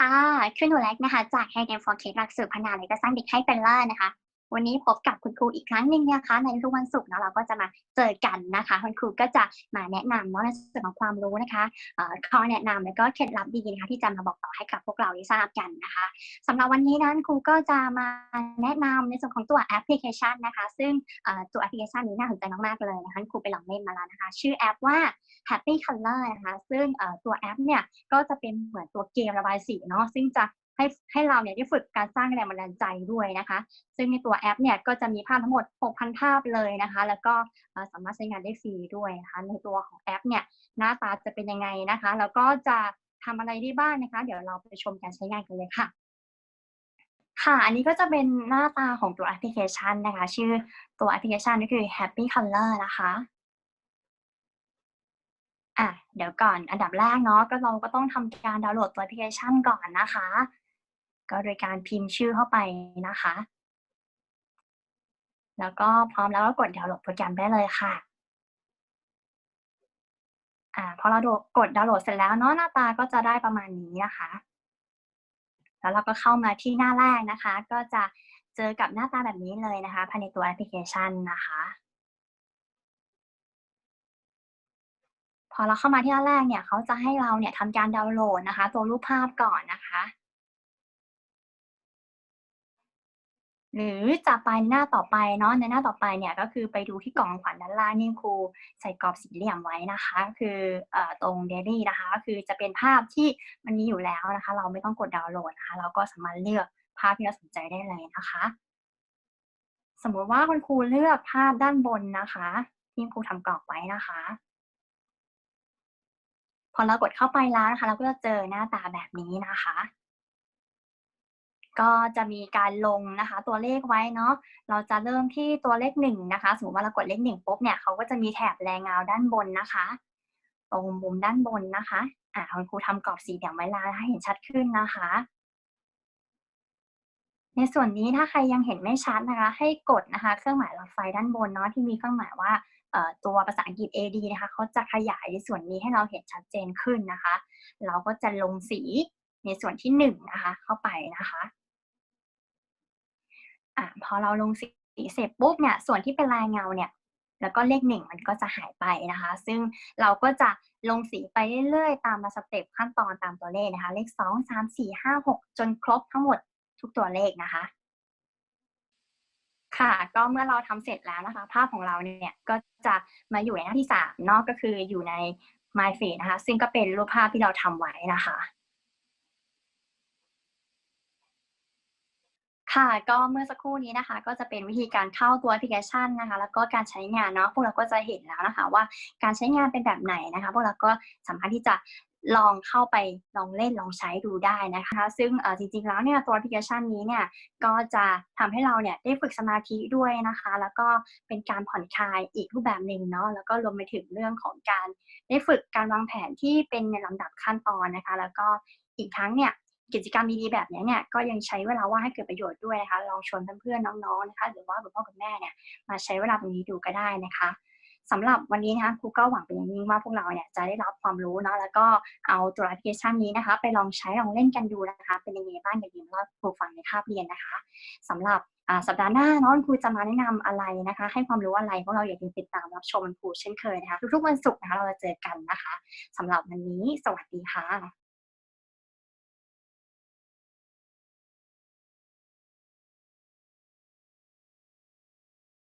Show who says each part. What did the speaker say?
Speaker 1: ค่ะ คือหนูเล็กนะคะ จาก h ฮ g a m for Kids หลักสูตรพัฒนาและก็สร้างเด็กให้เป็นล่านะคะ วันนี้พบกับคุณครูอีกครั้งหนึ่งนะคะในทุกวันศุกร์เนาะเราก็จะมาเจอกันนะคะ คุณครูก็จะมาแนะนำเนาะในส่วนของความรู้นะคะเอ่อข้อแนะนำแล้วก็เคล็ดลับดีนะคะที่จะมาบอกต่อให้กับพวกเราได้ทราบกันนะคะสำหรับวันนี้นั้นครูก็จะมาแนะนำในส่วนของตัวแอปพลิเคชันนะคะ ซึ่งเอ่อตัวแอปพลิเคชันนี้น่าสนใจมากๆเลยนะคะครูไปลองเล่นมาแล้วนะคะ ชื่อแอปว่า Happy Color นะคะ ซึ่งเอ่อตัวแอปเนี่ยก็จะเป็นเหมือนตัวเกมระบายสีเนาะซึ่งจะ ให้ให้เราเนี่ยได้ฝึกการสร้างแรงบันดาลใจด้วยนะคะ ซึ่งในตัวแอปเนี่ยก็จะมีภาพทั้งหมด 6,000 ภาพเลยนะคะ แล้วก็สามารถใช้งานได้ฟรีด้วยนะคะ ในตัวของแอปเนี่ยหน้าตาจะเป็นยังไงนะคะ แล้วก็จะทำอะไรได้บ้างนะคะ เดี๋ยวเราไปชมการใช้งานกันเลยค่ะ ค่ะ อันนี้ก็จะเป็นหน้าตาของตัวแอปพลิเคชันนะคะ ชื่อตัวแอปพลิเคชันก็คือ Happy Color นะคะอะเดี๋ยวก่อนอันดับแรกเนาะก็เราก็ต้องทำการดาวน์โหลดตัวแอปพลิเคชันก่อนนะคะ ก็โดยการพิมพ์ชื่อเข้าไปนะคะ แล้วก็พร้อมแล้วก็กดดาวน์โหลดโปรแกรมได้เลยค่ะอ่าพอเราดกดดาวน์โหลดเสร็จแล้วเนาะหน้าตาก็จะได้ประมาณนี้นะคะ แล้วเราก็เข้ามาที่หน้าแรกนะคะ ก็จะเจอกับหน้าตาแบบนี้เลยนะคะภายในตัวแอปพลิเคชันนะคะ พอเราเข้ามาที่หน้าแรกเนี่ยเขาจะให้เราเนี่ยทำการดาวน์โหลดนะคะ ตัวรูปภาพก่อนนะคะ หรือจะไปหน้าต่อไปเนาะในหน้าต่อไปเนี่ยก็คือไปดูที่กล่องขวัญด้านล่างนี่ครูใส่กรอบสี่เหลี่ยมไว้นะคะ คืออตรง Daily นะคะก็คือจะเป็นภาพที่มันมีอยู่แล้วนะคะ เราไม่ต้องกดดาวน์โหลดนะคะ เราก็สามารถเลือกภาพที่เราสนใจได้เลยนะคะ สมมุติว่าคุณครูเลือกภาพด้านบนนะคะที่ครูทำกรอบไว้นะคะ พอเรากดเข้าไปแล้วนะคะ เราก็จะเจอหน้าตาแบบนี้นะคะ ก็จะมีการลงนะคะตัวเลขไว้เนาะเราจะเริ่มที่ตัวเลขหนึ่งนะคะสมมติว่าเรากดเลขหนึ่งปุ๊บเนี่ยเขาก็จะมีแถบแรงเงาด้านบนนะคะ ตรงมุมด้านบนนะคะอ่าคุณครูทำกรอบสี่เหลี่ยมไว้ล้วให้เห็นชัดขึ้นนะคะ ในส่วนนี้ถ้าใครยังเห็นไม่ชัดนะคะ ให้กดนะคะ เครื่องหมายหลอดไฟด้านบนเนาะที่มีเครื่องหมายว่าตัวภาษาอังกฤษ AD นะคะเขาจะขยายในส่วนนี้ให้เราเห็นชัดเจนขึ้นนะคะ เราก็จะลงสีในส่วนที่หนึ่งนะคะเข้าไปนะคะ อ่าพอเราลงสีเสร็จปุ๊บเนี่ยส่วนที่เป็นลายเงาเนี่ยแล้วก็เลขหนึ่งมันก็จะหายไปนะคะ ซึ่งเราก็จะลงสีไปเรื่อยๆ ตามมาสเต็ปขั้นตอนตามตัวเลขนะคะ เลขสองสามสี่ห้าหกจนครบทั้งหมดทุกตัวเลขนะคะ ค่ะ ก็เมื่อเราทำเสร็จแล้วนะคะ ภาพของเราเนี่ยก็จะมาอยู่ในหน้าที่สามนาะก็คืออยู่ใน My Feed นะคะ ซึ่งก็เป็นรูปภาพที่เราทำไว้นะคะ ค่ะ ก็เมื่อสักครู่นี้นะคะ ก็จะเป็นวิธีการเข้าตัวแอปพลิเคชันนะคะ แล้วก็การใช้งานเนาะพวกเราก็จะเห็นแล้วนะคะ ว่าการใช้งานเป็นแบบไหนนะคะ พวกเราก็สามารถที่จะลองเข้าไปลองเล่นลองใช้ดูได้นะคะ ซึ่งจริงๆแล้วเนี่ยตัวแอปพลิเคชันนี้เนี่ยก็จะทำให้เราเนี่ยได้ฝึกสมาธิด้วยนะคะ แล้วก็เป็นการผ่อนคลายอีกรูปแบบหนึ่งเนาะแล้วก็รวมไปถึงเรื่องของการได้ฝึกการวางแผนที่เป็นในลำดับขั้นตอนนะคะ แล้วก็อีกทั้งเนี่ย กิจกรรมดีๆแบบนี้เนี่ยก็ยังใช้เวลาว่างให้เกิดประโยชน์ด้วยนะคะลองชวนเพื่อนๆน้องๆนะคะ หรือว่าคุณพ่อคุณแม่เนี่ยมาใช้เวลาตรงนี้ดูก็ได้นะคะสำหรับวันนี้นะคะครูก็หวังเป็นอย่างยิ่งว่าพวกเราเนี่ยจะได้รับความรู้เนาะแล้วก็เอาตัวแอปพลิเคชันนี้นะคะ ไปลองใช้ลองเล่นกันดูนะคะ เป็นยังไงบ้างอย่าลืมเล่าครูฟังในคาบเรียนนะคะสำหรับสัปดาห์หน้าเนาะครูจะมาแนะนำอะไรนะคะ ให้ความรู้อะไรพวกเราอย่าลืมติดตามรับชมครูเช่นเคยนะคะ ทุกๆวันศุกร์นะคะเราจะเจอกันนะคะสำหรับวันนี้สวัสดีค่ะ